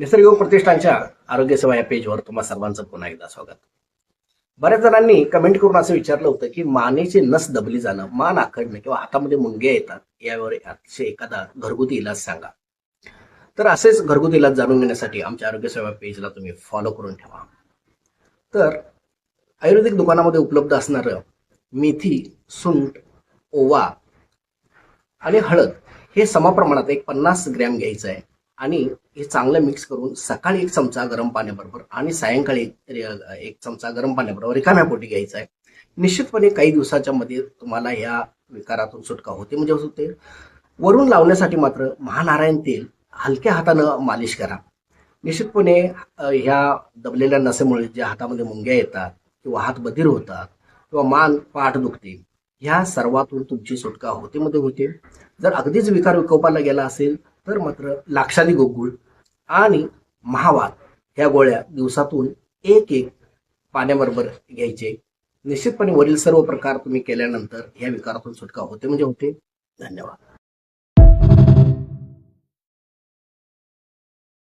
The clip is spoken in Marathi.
निसर्ग प्रतिष्ठानच्या आरोग्य सेवा या पेजवर तुम्हा सर्वांचं पुन्हा एकदा स्वागत. बऱ्याच जणांनी कमेंट करून असं विचारलं होतं की मानेची नस दबली जाणं मान आखडणं किंवा हातामध्ये मुंग्या येतात यावर अतिशय एखादा घरगुती इलाज सांगा. तर असेच घरगुती इलाज जाणून घेण्यासाठी आमच्या आरोग्य सेवा पेजला तुम्ही फॉलो करून ठेवा. तर आयुर्वेदिक दुकानामध्ये उपलब्ध असणारं मेथी सुंट ओवा आणि हळद हे समप्रमाणात एक पन्नास ग्रॅम घ्यायचं आहे आणि हे चांगलं मिक्स करून सकाळी एक चमचा गरम पाण्याबरोबर आणि सायंकाळी एक चमचा गरम पाण्याबरोबर रिकाम्या पोटी घ्यायचा आहे. निश्चितपणे काही दिवसाच्या मध्ये तुम्हाला या विकारातून सुटका होते म्हणजे होते वरून लावण्यासाठी मात्र महानारायण तेल हलक्या हातानं मालिश करा. निश्चितपणे ह्या दबलेल्या नसेमुळे ज्या हातामध्ये मुंग्या येतात किंवा हात बधीर होतात किंवा मान पाठ दुखते ह्या सर्वातून तुमची सुटका होते मध्ये होते. जर अगदीच विकार विकोपाला गेला असेल तर मात्र लाक्षादी गोकुळ आणि महावात ह्या गोळ्या दिवसातून एक एक पाण्याबरोबर घ्यायचे. निश्चितपणे वरील सर्व प्रकार तुम्ही केल्यानंतर या विकारातून सुटका होते म्हणजे होते. धन्यवाद.